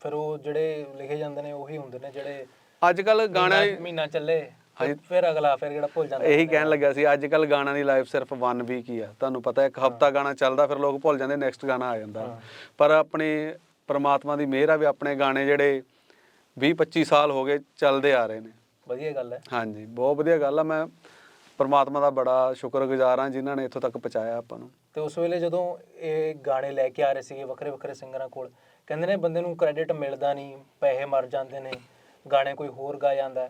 S2: ਫਿਰ ਉਹ ਜਿਹੜੇ ਲਿਖੇ ਜਾਂਦੇ ਨੇ ਉਹੀ ਹੁੰਦੇ ਨੇ ਜਿਹੜੇ
S1: ਅੱਜ ਕੱਲ ਗਾਣਾ
S2: ਮਹੀਨਾ- ਚੱਲੇ ਫਿਰ ਅਗਲਾ ਫਿਰ ਜਿਹੜਾ ਭੁੱਲ ਜਾਂਦਾ।
S1: ਇਹੀ ਕਹਿਣ ਲੱਗਿਆ ਸੀ ਅੱਜ ਕੱਲ ਗਾਣਾ ਦੀ ਲਾਈਫ ਸਿਰਫ 1 ਵੀਕ ਹੀ ਆ। ਤੁਹਾਨੂੰ ਪਤਾ ਇੱਕ ਹਫਤਾ ਗਾਣਾ ਚੱਲਦਾ ਫਿਰ ਲੋਕ ਭੁੱਲ ਜਾਂਦੇ ਨੈਕਸਟ ਗਾਣਾ ਆ ਜਾਂਦਾ। ਪਰ ਆਪਣੀ ਪ੍ਰਮਾਤਮਾ ਦੀ ਮਿਹਰ ਆ ਵੀ ਆਪਣੇ ਗਾਣੇ ਜਿਹੜੇ 20 25 ਸਾਲ ਹੋ ਗਏ ਚੱਲਦੇ ਆ ਰਹੇ ਨੇ।
S2: ਵਧੀਆ ਗੱਲ ਹੈ।
S1: ਹਾਂਜੀ ਬਹੁਤ ਵਧੀਆ ਗੱਲ ਆ। ਮੈਂ ਪ੍ਰਮਾਤਮਾ ਦਾ ਬੜਾ ਸ਼ੁਕਰਗੁਜ਼ਾਰ ਹਾਂ ਜਿਨ੍ਹਾਂ ਨੇ ਇੱਥੋਂ ਤੱਕ ਪਹੁੰਚਾਇਆ ਆਪਾਂ ਨੂੰ।
S2: ਤੇ ਉਸ ਵੇਲੇ ਜਦੋਂ ਇਹ ਗਾਣੇ ਲੈ ਕੇ ਆ ਰਹੇ ਸੀਗੇ ਵੱਖਰੇ ਵੱਖਰੇ ਸਿੰਗਰਾਂ ਕੋਲ ਕਹਿੰਦੇ ਨੇ ਬੰਦੇ ਨੂੰ ਕ੍ਰੈਡਿਟ ਮਿਲਦਾ ਨਹੀਂ ਪੈਸੇ ਮਰ ਜਾਂਦੇ ਨੇ ਗਾਣੇ ਕੋਈ ਹੋਰ ਗਾ ਜਾਂਦਾ।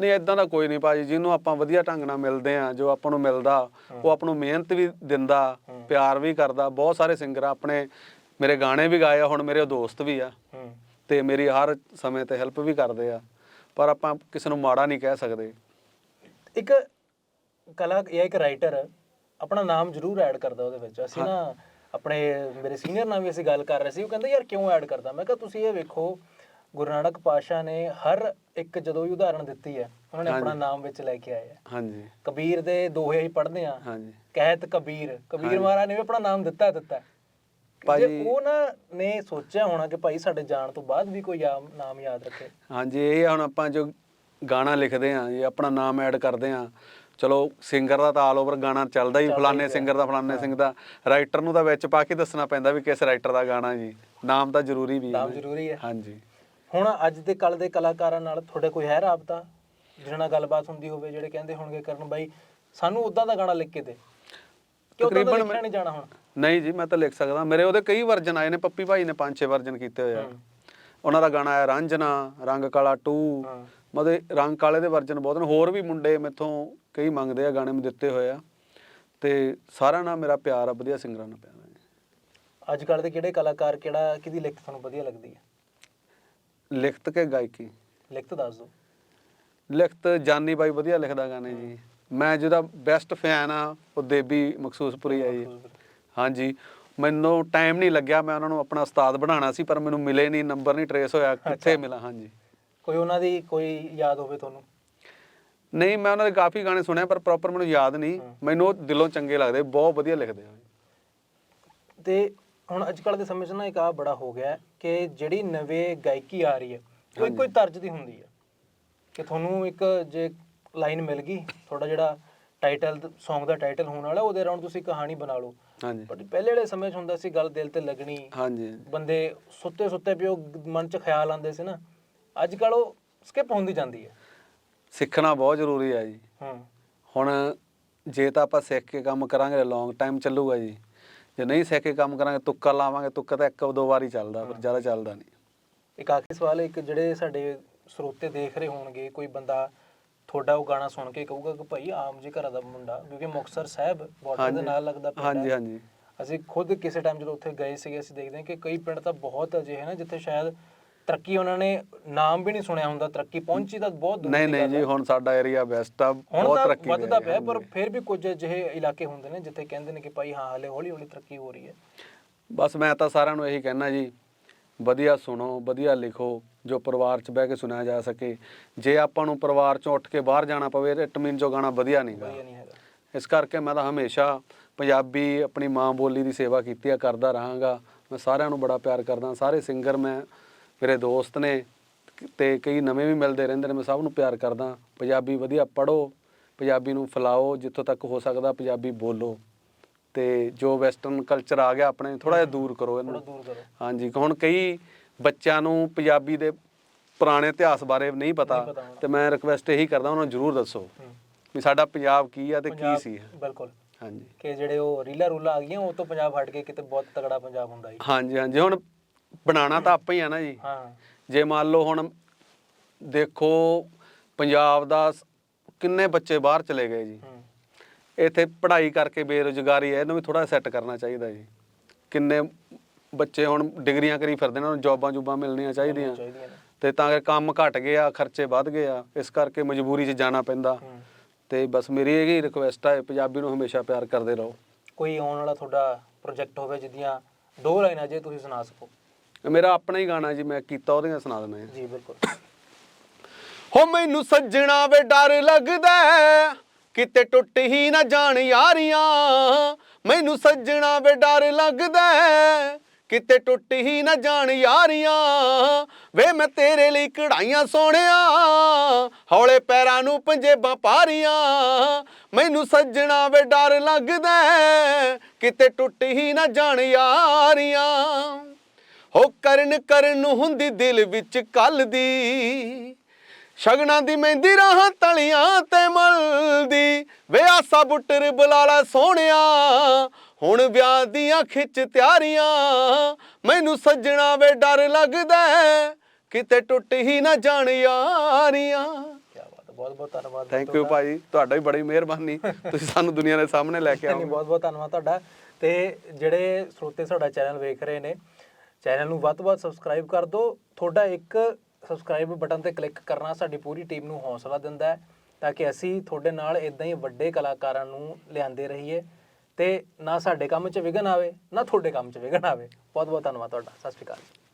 S1: ਨਹੀਂ ਇਦਾਂ ਦਾ ਕੋਈ ਨਹੀਂ ਭਾਜੀ ਜਿਹਨੂੰ ਆਪਾਂ ਵਧੀਆ ਢੰਗ ਨਾਲ ਮਿਲਦੇ ਆ ਜੋ ਆਪਾਂ ਨੂੰ ਮਿਲਦਾ ਉਹ ਆਪਾਂ ਨੂੰ ਮਿਹਨਤ ਵੀ ਦਿੰਦਾ ਪਿਆਰ ਵੀ ਕਰਦਾ। ਬਹੁਤ ਸਾਰੇ ਸਿੰਗਰ ਆਪਣੇ ਮੇਰੇ ਗਾਣੇ ਵੀ ਗਾਏ ਆ ਹੁਣ ਮੇਰੇ ਦੋਸਤ ਵੀ ਆ। ਤੇ ਮੇਰੀ ਹਰ ਸਮੇਂ ਤੇ ਹੈਲਪ ਵੀ ਕਰਦੇ ਆ। ਪਰ ਆਪਾਂ ਕਿਸੇ ਨੂੰ ਮਾੜਾ ਨਹੀਂ ਕਹਿ ਸਕਦੇ।
S2: ਇੱਕ ਕਲਾ ਇਹ ਇੱਕ ਰਾਈਟਰ ਆਪਣਾ ਨਾਮ ਜ਼ਰੂਰ ਐਡ ਕਰਦਾ ਉਹਦੇ ਵਿੱਚ। ਅਸੀਂ ਨਾ ਆਪਣੇ ਮੇਰੇ ਸੀਨੀਅਰ ਨਾਲ ਵੀ ਅਸੀਂ ਗੱਲ ਕਰ ਰਹੇ ਸੀ ਉਹ ਕਹਿੰਦੇ ਯਾਰ ਕਿਉਂ ਐਡ ਕਰਦਾ? ਮੈਂ ਕਿਹਾ ਤੁਸੀਂ ਇਹ ਵੇਖੋ ਗੁਰੂ ਨਾਨਕ ਪਾਸ਼ਾ ਨੇ ਹਰ ਇੱਕ ਜਦੋਂ ਵੀ ਉਦਾਹਰਣ ਦਿੱਤੀ ਹੈ ਉਹਨਾਂ ਨੇ ਆਪਣਾ ਨਾਮ ਵਿੱਚ ਲੈ ਕੇ ਆਏ ਹੈ।
S1: ਹਾਂਜੀ।
S2: ਕਬੀਰ ਦੇ ਦੋਹੇ ਹੀ ਪੜ੍ਹਦੇ ਆ
S1: ਹਾਂਜੀ।
S2: ਕਹਿਤ ਕਬੀਰ ਕਬੀਰ ਮਹਾਰਾਜ ਨੇ ਵੀ ਆਪਣਾ ਨਾਮ ਦਿੱਤਾ ਦਿੱਤਾ ਜੇ
S1: ਭਾਜੀ-
S2: ਉਹ ਨਾ ਨੇ ਸੋਚਿਆ ਹੋਣਾ ਕਿ ਭਾਈ ਸਾਡੇ ਜਾਣ ਤੋਂ ਬਾਅਦ ਵੀ ਕੋਈ ਨਾਮ ਯਾਦ ਰੱਖੇ।
S1: ਹਾਂਜੀ ਇਹ ਹੁਣ ਆਪਾਂ ਜੋ ਗਾਣਾ ਲਿਖਦੇ ਆ ਇਹ ਆਪਣਾ ਨਾਮ ਐਡ ਕਰਦੇ ਆ ਚਲੋ ਸਿੰਗਰ ਦਾ ਤਾਂ ਆਲ ਓਵਰ ਗਾਣਾ ਚੱਲਦਾ ਹੀ ਫਲਾਣੇ ਸਿੰਗਰ ਦਾ ਫਲਾਣੇ ਸਿੰਘ ਦਾ। ਰਾਈਟਰ ਨੂੰ ਤਾਂ ਵਿੱਚ ਪਾ ਕੇ ਦੱਸਣਾ ਪੈਂਦਾ ਵੀ ਕਿਸ ਰਾਈਟਰ ਦਾ ਗਾਣਾ ਜੀ। ਨਾਮ ਤਾਂ ਜ਼ਰੂਰੀ ਵੀ ਹੈ
S2: ਨਾਮ। ਜ਼ਰੂਰੀ ਹੈ।
S1: ਹਾਂਜੀ।
S2: ਹੁਣ ਅੱਜ ਦੇ ਕੱਲ ਦੇ ਕਲਾਕਾਰਾਂ ਨਾਲ ਤੁਹਾਡੇ ਕੋਈ ਹੈ ਰਾਬਤਾ? ਜਿਹਨਾਂ ਨਾਲ ਗੱਲਬਾਤ ਹੁੰਦੀ ਹੋਵੇ ਜਿਹੜੇ ਕਹਿੰਦੇ ਹੋਣਗੇ ਕਰਨ ਬਾਈ ਸਾਨੂੰ ਉਦਾਂ ਦਾ ਗਾਣਾ ਲਿਖ ਕੇ ਦੇ।
S1: ਤਕਰੀਬਨ
S2: ਲਿਖਣਾ ਨਹੀਂ ਜਾਣਾ ਹੁਣ?
S1: ਨਹੀਂ ਜੀ ਮੈਂ ਤਾਂ ਲਿਖ ਸਕਦਾ। ਮੇਰੇ ਉਹਦੇ ਕਈ ਵਰਜਨ ਆਏ ਨੇ ਪੱਪੀ ਭਾਈ ਨੇ ਪੰਜ ਛੇ ਵਰਜਨ ਕੀਤੇ ਹੋਏ ਆ। ਉਹਨਾਂ ਦਾ ਗਾਣਾ ਆਇਆ ਰਾਂਝਣਾ ਰੰਗ ਕਾਲਾ 2
S2: ਹਾਂ।
S1: ਮਤਲਬ ਰੰਗ ਕਾਲੇ ਦੇ ਵਰਜਨ ਬਹੁਤ ਨੇ। ਹੋਰ ਵੀ ਮੁੰਡੇ ਮੈਥੋਂ ਕਈ ਮੰਗਦੇ ਆ ਗਾਣੇ ਮੈਂ ਦਿੱਤੇ ਹੋਏ ਆ। ਤੇ ਸਾਰਿਆਂ ਨਾਲ ਮੇਰਾ ਪਿਆਰ ਆ ਵਧੀਆ ਸਿੰਗਰਾਂ ਨਾਲ ਪਿਆਰ ਆ।
S2: ਅੱਜ ਕੱਲ ਦੇ ਕਿਹੜੇ ਕਲਾਕਾਰ ਕਿਹੜਾ ਕਿਹਦੀ ਲਿਖਤ ਤੁਹਾਨੂੰ ਵਧੀਆ ਲੱਗਦੀ ਹੈ?
S1: ਲਿਖਤ ਕੇ ਗਾਇਕੀ।
S2: ਲਿਖਤ ਦੱਸ ਦਿਓ।
S1: ਲਿਖਤ ਜਾਨੀ ਬਾਈ ਵਧੀਆ ਲਿਖਦਾ ਗਾਣੇ ਜੀ। ਮੈਂ ਜਿਹਦਾ ਬੈਸਟ ਫੈਨ ਆ ਉਹ ਦੇਬੀ ਮਖਸੂਸਪੁਰੀ ਆ ਜੀ। ਹਾਂਜੀ ਮੈਨੂੰ ਟਾਈਮ ਨਹੀਂ ਲੱਗਿਆ ਮੈਂ ਉਹਨਾਂ ਨੂੰ ਆਪਣਾ ਉਸਤਾਦ ਬਣਾਉਣਾ ਸੀ ਪਰ ਮੈਨੂੰ ਮਿਲੇ ਨਹੀਂ ਨੰਬਰ ਨਹੀਂ ਟਰੇਸ ਹੋਇਆ ਕਿੱਥੇ ਮਿਲਾ ਹਾਂਜੀ।
S2: ਕੋਈ ਉਹਨਾਂ ਦੀ ਕੋਈ ਯਾਦ ਹੋਵੇ ਤੁਹਾਨੂੰ?
S1: ਨਹੀਂ ਮੈਂ ਉਹਨਾਂ ਦੇ ਕਾਫੀ ਗਾਣੇ ਸੁਣਿਆ ਪਰ ਪ੍ਰੋਪਰ ਮੈਨੂੰ ਯਾਦ ਨਹੀਂ। ਮੈਨੂੰ ਉਹ ਦਿਲੋਂ ਚੰਗੇ ਲੱਗਦੇ ਬਹੁਤ ਵਧੀਆ ਲਿਖਦੇ ਆ।
S2: ਤੇ ਹੁਣ ਅੱਜ ਕੱਲ ਦੇ ਸਮੇਂ 'ਚ ਨਾ ਇੱਕ ਆ ਬੜਾ ਹੋ ਗਿਆ ਕਿ ਜਿਹੜੀ ਨਵੇਂ ਗਾਇਕੀ ਆ ਰਹੀ ਹੈ ਕੋਈ ਕੋਈ ਤਰਜ ਦੀ ਹੁੰਦੀ ਹੈ। ਕਿ ਤੁਹਾਨੂੰ ਇੱਕ ਜੇ ਲਾਈਨ ਮਿਲ ਗਈ ਤੁਹਾਡਾ ਜਿਹੜਾ ਟਾਈਟਲ Song ਦਾ ਟਾਈਟਲ ਹੋਣ ਵਾਲਾ ਉਹਦੇ ਅਰਾਊਂਡ ਤੁਸੀਂ ਕਹਾਣੀ ਬਣਾ ਲਓ।
S1: ਹਾਂਜੀ।
S2: ਬਟ ਪਹਿਲੇ ਵਾਲੇ ਸਮੇਂ 'ਚ ਹੁੰਦਾ ਸੀ ਗੱਲ ਦਿਲ ਤੇ ਲੱਗਣੀ।
S1: ਹਾਂਜੀ।
S2: ਬੰਦੇ ਸੁੱਤੇ ਸੁੱਤੇ ਪਿਓ ਮਨ 'ਚ ਖਿਆਲ ਆਉਂਦੇ ਸੀ ਨਾ। ਅੱਜ ਕੱਲ ਉਹ ਸਕਿਪ ਹੁੰਦੀ ਜਾਂਦੀ ਹੈ।
S1: ਸਿੱਖਣਾ ਬਹੁਤ ਜ਼ਰੂਰੀ ਹੈ ਜੀ।
S2: ਹੂੰ।
S1: ਹੁਣ ਜੇ ਤਾਂ ਆਪਾਂ ਸਿੱਖ ਕੇ ਕੰਮ ਕਰਾਂਗੇ ਲੌਂਗ ਟਾਈਮ ਚੱਲੂਗਾ ਜੀ। ਜੇ ਨਹੀਂ ਸਿੱਖ ਕੇ ਕੰਮ ਕਰਾਂਗੇ ਤੁੱਕਾ ਲਾਵਾਂਗੇ ਤੁੱਕਾ ਤਾਂ ਇੱਕ ਦੋ ਵਾਰ ਚੱਲਦਾ ਪਰ ਜ਼ਿਆਦਾ ਚੱਲਦਾ ਨਹੀਂ।
S2: ਇੱਕ ਆਖਰੀ ਸਵਾਲ ਇੱਕ ਜਿਹੜੇ ਸਾਡੇ ਸਰੋਤੇ ਦੇਖ ਰਹੇ ਹੋਣਗੇ ਕੋਈ ਬੰਦਾ ਤੁਹਾਡਾ ਉਹ ਗਾਣਾ ਸੁਣ ਕੇ ਕਹੂਗਾ ਕਿ ਭਾਈ ਆਮ ਜੀ ਘਰਾਂ ਦਾ ਮੁੰਡਾ ਕਿਉਂਕਿ ਮੁਕਤਸਰ ਸਾਹਿਬ ਬਾਰਡਰ ਦੇ। ਨਾਲ ਲੱਗਦਾ ਪਿੰਡ
S1: ਹਾਂਜੀ। ਹਾਂਜੀ
S2: ਅਸੀਂ ਖੁਦ ਕਿਸੇ ਟਾਈਮ ਜਦੋਂ ਉੱਥੇ ਗਏ ਸੀਗੇ ਅਸੀਂ ਦੇਖਦੇ ਹਾਂ ਕਿ ਕਈ ਪਿੰਡ ਤਾਂ ਬਹੁਤ ਅਜਿਹੇ ਨੇ ਜਿੱਥੇ ਸ਼ਾਇਦ ਤਰੱਕੀ ਉਹਨਾਂ ਨੇ ਨਾਮ ਵੀ ਨਹੀਂ ਸੁਣਿਆ ਹੁੰਦਾ ਤਰੱਕੀ ਪਹੁੰਚੀ ਤਾਂ ਬਹੁਤ ਦੂਰ
S1: ਨਹੀਂ ਨਹੀਂ ਜੀ। ਹੁਣ ਸਾਡਾ ਏਰੀਆ ਬੈਸਟ ਆ ਬਹੁਤ ਤਰੱਕੀ
S2: ਵੱਧਦਾ ਪਿਆ ਪਰ। ਫਿਰ ਵੀ ਕੁਝ ਅਜਿਹੇ ਇਲਾਕੇ ਹੁੰਦੇ ਨੇ ਜਿੱਥੇ ਕਹਿੰਦੇ ਨੇ ਕਿ ਭਾਈ ਹਾਂ ਹਲੇ ਹੌਲੀ ਹੌਲੀ ਤਰੱਕੀ ਹੋ ਰਹੀ ਹੈ
S1: ਬਸ ਮੈਂ ਤਾਂ ਸਾਰਿਆਂ ਨੂੰ ਇਹੀ ਕਹਿਣਾ ਜੀ ਵਧੀਆ ਸੁਣੋ ਵਧੀਆ ਲਿਖੋ ਜੋ ਪਰਿਵਾਰ 'ਚ ਬਹਿ ਕੇ ਸੁਣਿਆ ਜਾ ਸਕੇ। ਜੇ ਆਪਾਂ ਨੂੰ ਪਰਿਵਾਰ 'ਚੋਂ ਉੱਠ ਕੇ ਬਾਹਰ ਜਾਣਾ ਪਵੇ ਇਟ ਮੀਨ ਜੋ ਗਾਣਾ ਵਧੀਆ
S2: ਨਹੀਂ ਹੈਗਾ।
S1: ਇਸ ਕਰਕੇ ਮੈਂ ਤਾਂ ਹਮੇਸ਼ਾ ਪੰਜਾਬੀ ਆਪਣੀ ਮਾਂ ਬੋਲੀ ਦੀ ਸੇਵਾ ਕੀਤੀ ਆ ਕਰਦਾ ਰਹਾਂਗਾ। ਮੈਂ ਸਾਰਿਆਂ ਨੂੰ ਬੜਾ ਪਿਆਰ ਕਰਦਾ ਸਾਰੇ ਸਿੰਗਰ ਮੈਂ ਮੇਰੇ ਦੋਸਤ ਨੇ ਤੇ ਕਈ ਨਵੇਂ ਵੀ ਮਿਲਦੇ ਰਹਿੰਦੇ ਨੇ ਮੈਂ ਸਭ ਨੂੰ ਪਿਆਰ ਕਰਦਾ। ਪੰਜਾਬੀ ਵਧੀਆ ਪੜੋ ਪੰਜਾਬੀ ਨੂੰ ਫੈਲਾਓ ਜਿੱਥੋਂ ਤੱਕ ਹੋ ਸਕਦਾ ਪੰਜਾਬੀ ਬੋਲੋ। ਤੇ ਜੋ ਵੈਸਟਰਨ ਕਲਚਰ ਆ ਗਿਆ ਆਪਣੇ ਥੋੜਾ ਜਿਹਾ ਦੂਰ ਕਰੋ ਇਹਨੂੰ।
S2: ਦੂਰ ਕਰੋ।
S1: ਹਾਂਜੀ ਹੁਣ ਕਈ ਬੱਚਿਆਂ ਨੂੰ ਪੰਜਾਬੀ ਦੇ ਪੁਰਾਣੇ ਇਤਿਹਾਸ ਬਾਰੇ ਨਹੀਂ ਪਤਾ। ਤੇ ਮੈਂ ਰਿਕਵੈਸਟ ਇਹੀ ਕਰਦਾ ਉਹਨਾਂ ਨੂੰ ਜਰੂਰ ਦੱਸੋ। ਵੀ ਸਾਡਾ ਪੰਜਾਬ ਕੀ ਆ ਤੇ ਕੀ ਸੀ।
S2: ਬਿਲਕੁਲ।
S1: ਹਾਂਜੀ।
S2: ਕਿ ਜਿਹੜੇ ਉਹ ਰੀਲਾ ਰੂਲਾ ਆ ਗਈਆਂ ਉਹ ਤੋਂ ਪੰਜਾਬ ਹਟ ਕੇ ਕਿਤੇ ਬਹੁਤ ਤਗੜਾ ਪੰਜਾਬ ਹੁੰਦਾ ਸੀ।
S1: ਹਾਂਜੀ ਹਾਂਜੀ ਹੁਣ ਬਣਾਉਣਾ ਤਾਂ ਆਪਾਂ ਹੀ ਆ ਨਾ ਜੀ।
S2: ਹਾਂ।
S1: ਜੇ ਮੰਨ ਲਓ ਹੁਣ ਦੇਖੋ ਪੰਜਾਬ ਦਾ ਕਿੰਨੇ ਬੱਚੇ ਬਾਹਰ ਚਲੇ ਗਏ ਜੀ। ਇੱਥੇ ਪੜ੍ਹਾਈ ਕਰਕੇ ਬੇਰੁਜ਼ਗਾਰੀ ਹੈ ਇਹਨੂੰ ਵੀ ਥੋੜਾ ਸੈੱਟ ਕਰਨਾ ਚਾਹੀਦਾ ਜੀ। ਕਿੰਨੇ ਬੱਚੇ ਹੁਣ ਡਿਗਰੀਆਂ ਕਰੀ ਫਿਰਦੇ ਨੇ ਉਹਨਾਂ ਨੂੰ ਜੌਬਾਂ ਜੂਬਾਂ ਮਿਲਣੀਆਂ ਚਾਹੀਦੀਆਂ। ਤੇ ਤਾਂ ਕਰਕੇ ਕੰਮ ਘਟ ਗਿਆ ਖਰਚੇ ਵੱਧ ਗਏ ਆ ਇਸ ਕਰਕੇ ਮਜਬੂਰੀ 'ਚ ਜਾਣਾ ਪੈਂਦਾ।
S2: ਹੂੰ।
S1: ਤੇ ਬਸ ਮੇਰੀ ਇਹੀ ਰਿਕੁਐਸਟ ਹੈ ਪੰਜਾਬੀ ਨੂੰ ਹਮੇਸ਼ਾ ਪਿਆਰ ਕਰਦੇ ਰਹੋ।
S2: ਕੋਈ ਆਉਣ ਵਾਲਾ ਤੁਹਾਡਾ ਪ੍ਰੋਜੈਕਟ ਹੋਵੇ ਜਿਹਦੀਆਂ ਦੋ ਲਾਈਨਾਂ ਜੇ ਤੁਸੀਂ ਸੁਣਾ ਸਕੋ।
S1: ਮੇਰਾ ਆਪਣਾ ਹੀ ਗਾਣਾ ਜੀ ਮੈਂ ਕੀਤਾ ਉਹਦੀਆਂ ਸੁਣਾ ਦਿੰਦਾ ਜੀ
S2: ਬਿਲਕੁਲ।
S1: ਹੋ ਮੈਨੂੰ ਸੱਜਣਾ ਵੇ ਡਰ ਲੱਗਦਾ ਹੈ, ਕਿਤੇ ਟੁੱਟ ਹੀ ਨਾ ਜਾਣ ਯਾਰੀਆਂ। ਮੈਨੂੰ ਸੱਜਣਾ ਵੇ ਡਰ ਲੱਗਦਾ ਕਿਤੇ ਟੁੱਟ ਹੀ ਨਾ ਜਾਣ ਯਾਰੀਆਂ। ਵੇ ਮੈਂ ਤੇਰੇ ਲਈ ਕਢਾਈਆਂ ਸੋਹਣਿਆ। ਹੌਲੇ ਪੈਰਾਂ ਨੂੰ ਪੰਜੇਬਾਂ ਪਾਰੀਆਂ। ਮੈਨੂੰ ਸੱਜਣਾ ਵੇ ਡਰ ਲੱਗਦਾ ਕਿਤੇ ਟੁੱਟ ਹੀ ਨਾ ਜਾਣ ਯਾਰੀਆਂ। ਹੋ ਕਰਨ ਕਰਨ ਹੁੰਦੀ ਦਿਲ ਵਿੱਚ ਕੱਲ ਦੀ। ਸ਼ਗਨਾਂ ਦੀ ਮਹਿੰਦੀ ਰਾਹਾਂ ਤਲੀਆਂ ਤੇ ਮਲਦੀ। ਵੇ ਆਸਾ ਬੁੱਟਰ ਬੁਲਾਲਾ ਸੋਹਣਿਆ। ਹੁਣ ਵਿਆਹ ਦੀਆਂ ਖਿੱਚ ਤਿਆਰੀਆਂ। ਮੈਨੂੰ ਸੱਜਣਾ ਵੇ ਡਰ ਲੱਗਦਾ ਕਿਤੇ ਟੁੱਟ ਹੀ ਨਾ ਜਾਣ ਯਾਰੀਆਂ।
S2: ਕੀ ਬਾਤ ਹੈ ਬਹੁਤ ਬਹੁਤ ਧੰਨਵਾਦ
S1: ਥੈਂਕ ਯੂ ਭਾਈ ਤੁਹਾਡਾ ਵੀ ਬੜੀ ਮਿਹਰਬਾਨੀ। ਤੁਸੀਂ ਸਾਨੂੰ ਦੁਨੀਆ ਦੇ ਸਾਹਮਣੇ ਲੈ ਕੇ ਆਓ।
S2: ਬਹੁਤ ਬਹੁਤ ਧੰਨਵਾਦ ਤੁਹਾਡਾ। ਤੇ ਜਿਹੜੇ ਸਰੋਤੇ ਸਾਡਾ ਚੈਨਲ ਵੇਖ ਰਹੇ ਨੇ ਚੈਨਲ ਨੂੰ ਵੱਧ ਤੋਂ ਵੱਧ ਸਬਸਕ੍ਰਾਈਬ ਕਰ ਦਿਓ। ਤੁਹਾਡਾ ਇੱਕ ਸਬਸਕ੍ਰਾਈਬ ਬਟਨ ਤੇ ਕਲਿੱਕ ਕਰਨਾ ਸਾਡੀ ਪੂਰੀ ਟੀਮ ਨੂੰ ਹੌਸਲਾ ਦਿੰਦਾ ਹੈ, ਤਾਂ ਕਿ ਅਸੀਂ ਤੁਹਾਡੇ ਨਾਲ ਇਦਾਂ ਹੀ ਵੱਡੇ ਕਲਾਕਾਰਾਂ ਨੂੰ ਲਿਆਂਦੇ ਰਹੀਏ ਤੇ ਨਾ ਸਾਡੇ ਕੰਮ 'ਚ ਵਿਘਨ ਆਵੇ, ਨਾ ਤੁਹਾਡੇ ਕੰਮ 'ਚ ਵਿਘਨ ਆਵੇ। ਬਹੁਤ ਬਹੁਤ ਧੰਨਵਾਦ ਤੁਹਾਡਾ। ਸਤਿ ਸ਼੍ਰੀ ਅਕਾਲ।